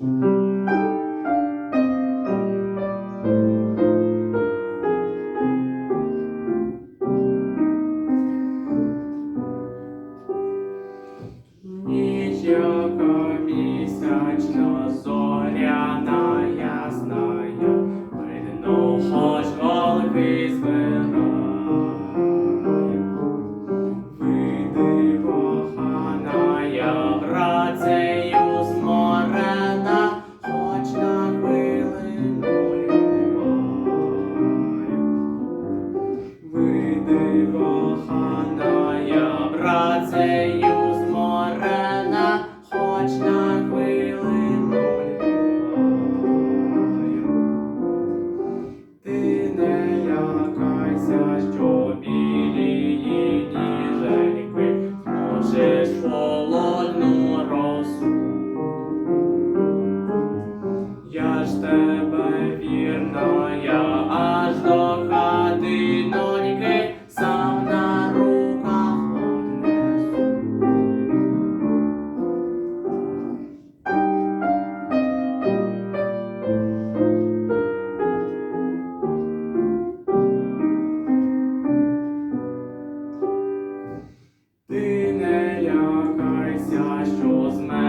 Niech jaka pisać na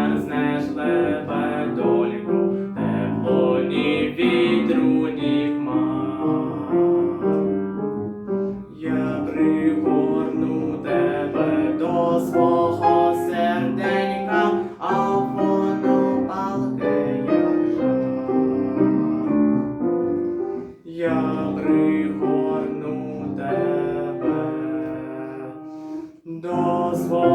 мерзнеш лебедоньку, тепло ні вітру, ні. Я пригорну тебе до свого серденька, а воно як. Я пригорну тебе до свого